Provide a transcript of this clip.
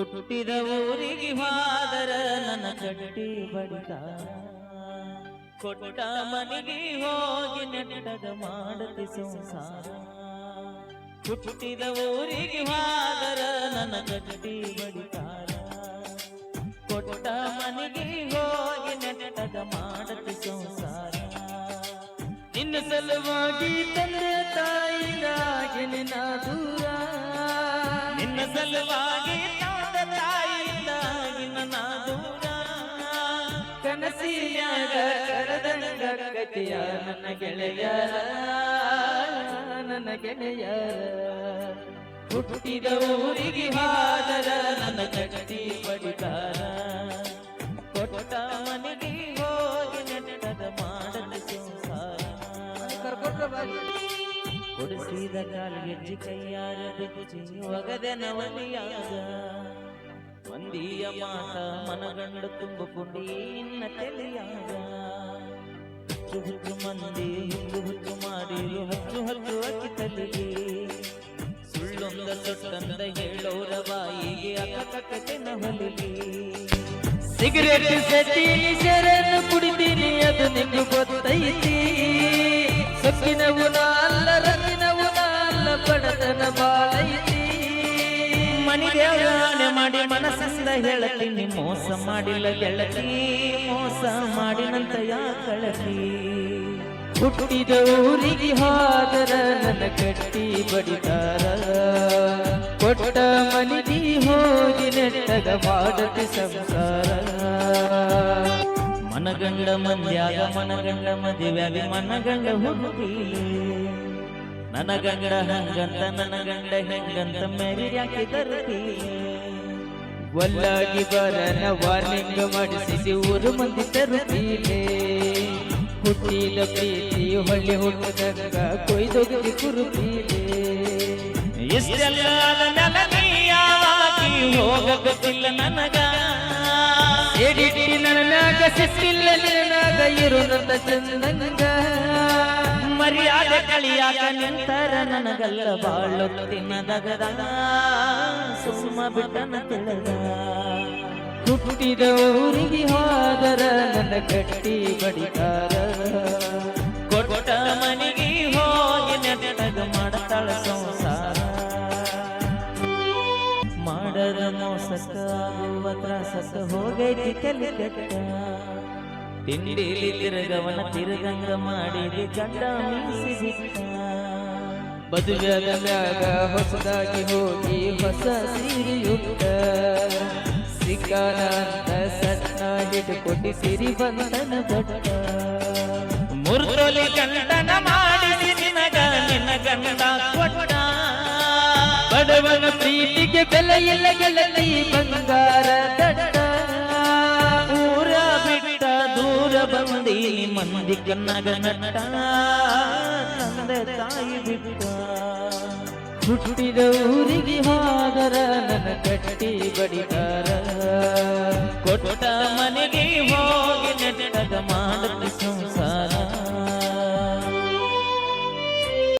ಹುಟ್ಟಿದ ಊರಿಗೆ ಹಾದರ ನನ್ನ ಚಟ್ಟಿ ಬಡಿತ. ಕೊಟ್ಟ ಮನೆಗೆ ಹೋಗಿ ನೆಟ್ಟದ ಮಾಡತಿ ಸಂಸಾರ. ಹುಟ್ಟಿದ ಊರಿಗೆ ಹಾದರ ನನ್ನ ಚಟ್ಟಿ ಬಡಿತಾರ ಕೊಟ್ಟ ಮನೆಗೆ ಹೋಗಿ ನೆಟ್ಟದ ಮಾಡತಿ ಸಂಸಾರ. ನಿನ್ನ ಸಲುವಾಗಿ ತಂದೆ ತಾಯಿಗಾಗಿ ನಿನ್ನ ದೂರ ನಿನ್ನ ಸಲುವಾಗಿ ಗತಿಯ ನನ್ನ ಗೆಳೆಯ ನನ್ನ ಗೆಳೆಯ. ಹುಟ್ಟಿದ ಊರಿಗೆ ಹಾದರ ನನ್ನ ಕಟ್ಟಿ ಪಡಿತ ಕೊಟ್ಟ ಮನೆಗೆ ಹೋಗಿ ನೆಟ್ಟಗ ಮಾಡಲು ಸಂಸಾರ. ಕೊಡಿಸಿದ ಕಾಲಿಗೆ ಕೈಯಾರ, ಬೆಚ್ಚಿ ಒಗದೆ ನವಲಿಯಾಗ ಮಂದಿಯ ಮಾತ ಮನಗಂಡು ತುಂಬಿಕೊಂಡು ಇನ್ನ ತೆಲಿಯಾಗ ಹುಚ್ಚು ಹುಚ್ಚು ಮಂದಿ ಹುಚ್ಚು ಹುಚ್ಚು ಮಾಡಿ ಹುಚ್ಚು ಹಚ್ಚು ಅಕ್ಕಿ ತಲೆಗೆ. ಸುಳ್ಳೊಂದ ಸೊಟ್ಟಂದ ಹೇಳೋರ ಬಾಯಿಗೆ ಅಕ್ಕಿನ ಹೊಲಿಗೆ. ಸಿಗರೇಟ್ ಸೆಟ್ಟಿನಿ ಶರನ್ನು ಕುಡಿತೀನಿ, ಅದು ನಿಂಗೆ ಗೊತ್ತೈತಿ. ಸೊಕ್ಕಿನವು ನಾಲ್ಲ ರಸಿನವು ನಾಲ್ಲ, ಬಡತನ ಬಾ ದೇವರಾಣೆ ಮಾಡಿ ಮನಸ್ಸಿಂದ ಹೇಳತೀನಿ ಮೋಸ ಮಾಡಿಲ್ಲ ಗೆಳತಿ, ಮೋಸ ಮಾಡಿನಂತ ಯಾಕಳತಿ ಹುಟ್ಟಿದ ಊರಿಗೆ ಹಾದರ ನನ್ನ ಕಟ್ಟಿ ಬಡಿದಾರ. ಕೊಟ್ಟ ಮನಿಗೆ ಹೋಗಿ ನೆಟ್ಟಗ ಮಾಡತಿ ಸಂಸಾರ. ಮನಗಂಡ ಮಂದ್ಯಾಗ ಮನಗಂಡ ಮದುವೆ ಮನಗಂಡ ಹುಡುಗಿಲೆ ನನ್ನ ಗಂಡ ಹಂಗಂತ ನನ್ನ ಗಂಡ ಹೆಂಗಂತ ಮೇರಿ ಯಾಕೆ ತರುತ್ತೀಲೆ ಒಲ್ಲಾಗಿ ಬರನ ವಾರ್ನಿಂಗ್ ಮಾಡಿಸಿ ಊರು ಮಂದಿ ತರುತ್ತೀಲೆ ಹುಟ್ಟಿದ ಪ್ರೀತಿ ಹೊಳ್ಳಿ ಹುಟ್ಟದಂಗ ಕೊಯ್ದೊಗದಿ ಕುರುಪೀಲೆ ಇಷ್ಟೆಲ್ಲ ಹೋಗಬೇಕಿಲ್ಲ ನನಗ. ಎಡಿಟಿ ನನ್ನ ಸಿಕ್ಕಿಲ್ಲ ನಿನಗ ಇರು ನನ್ನ ಚಂದಂಗ ಕಳಿಯಾಕ ನಿಂತರ ನನಗಲ್ಲ ಬಾಳು ದಗದ ಸುಮ್ಮ ಬಿಟ್ಟನ ತಿಳಿದ. ಹುಟ್ಟಿದ ಊರಿಗೆ ಹೋದರ ನನ್ನ ಕಟ್ಟಿ ಬಡಿತಾರ ಕೊಟ್ಟ ಮನೆಗೆ ಹೋಗಿ ನೆನಗ ಮಾಡತಾಳ ಸಂಸಾರ. ಮಾಡದ ಮೋಸಕ್ಕ ಹೋಗೈತಿ ಕಲಿ ಕೆಟ್ಟ ತಿಂಡಿಲಿ ತಿರುಗವನ ತಿರುಗಂಗ ಮಾಡಿದೆ ಚಂಡ ಮೀಸಿ ಮ್ಯಾಗ ಹೊಸದಾಗಿ ಹೋಗಿ ಹೊಸ ಸಿರಿಯುತ್ತ. ಸಿಕ್ಕಾನ ಅಂತ ಸಣ್ಣ ಹಿಡ್ಕೊಟ್ಟು ಸಿರಿ ಬಂದನ ಬಟ್ಟ ಮುರ್ತೊಲಿ ಕಂಡನ ಮಾಡಿಸಿ ನಿನಗ ನಿನ್ನ ಗಂಡ ಕೊಟ್ಟ. ಬಡವನ ಪ್ರೀತಿಗೆ ಬೆಲೆ ಇಲ್ಲ ಗೆಳತಿ ಬಂಗಾರ ದಟ್ಟ. ಮಂದಿ ಕನ್ನಗ ನಟ್ಟ ತಂದೆ ತಾಯಿ ಬಿಟ್ಟ. ಹುಟ್ಟಿದ ಊರಿಗೆ ಹಾದರ ನನ್ನ ಕಟ್ಟಿ ಬಡಿದಾರ. ಕೊಟ್ಟ ಮನೆ